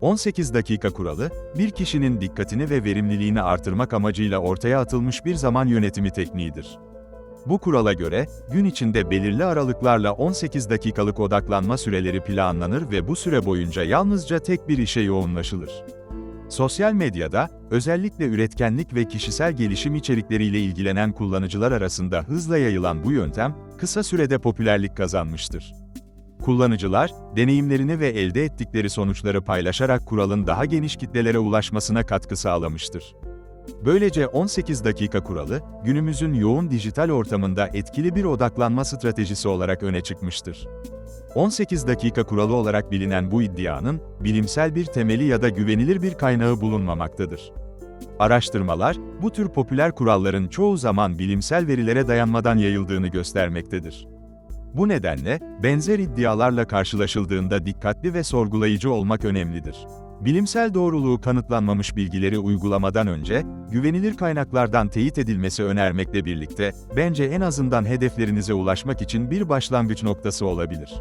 18 dakika kuralı, bir kişinin dikkatini ve verimliliğini artırmak amacıyla ortaya atılmış bir zaman yönetimi tekniğidir. Bu kurala göre, gün içinde belirli aralıklarla 18 dakikalık odaklanma süreleri planlanır ve bu süre boyunca yalnızca tek bir işe yoğunlaşılır. Sosyal medyada, özellikle üretkenlik ve kişisel gelişim içerikleriyle ilgilenen kullanıcılar arasında hızla yayılan bu yöntem, kısa sürede popülerlik kazanmıştır. Kullanıcılar, deneyimlerini ve elde ettikleri sonuçları paylaşarak kuralın daha geniş kitlelere ulaşmasına katkı sağlamıştır. Böylece 18 dakika kuralı, günümüzün yoğun dijital ortamında etkili bir odaklanma stratejisi olarak öne çıkmıştır. 18 dakika kuralı olarak bilinen bu iddianın, bilimsel bir temeli ya da güvenilir bir kaynağı bulunmamaktadır. Araştırmalar, bu tür popüler kuralların çoğu zaman bilimsel verilere dayanmadan yayıldığını göstermektedir. Bu nedenle, benzer iddialarla karşılaşıldığında dikkatli ve sorgulayıcı olmak önemlidir. Bilimsel doğruluğu kanıtlanmamış bilgileri uygulamadan önce, güvenilir kaynaklardan teyit edilmesi önermekle birlikte, bence en azından hedeflerinize ulaşmak için bir başlangıç noktası olabilir.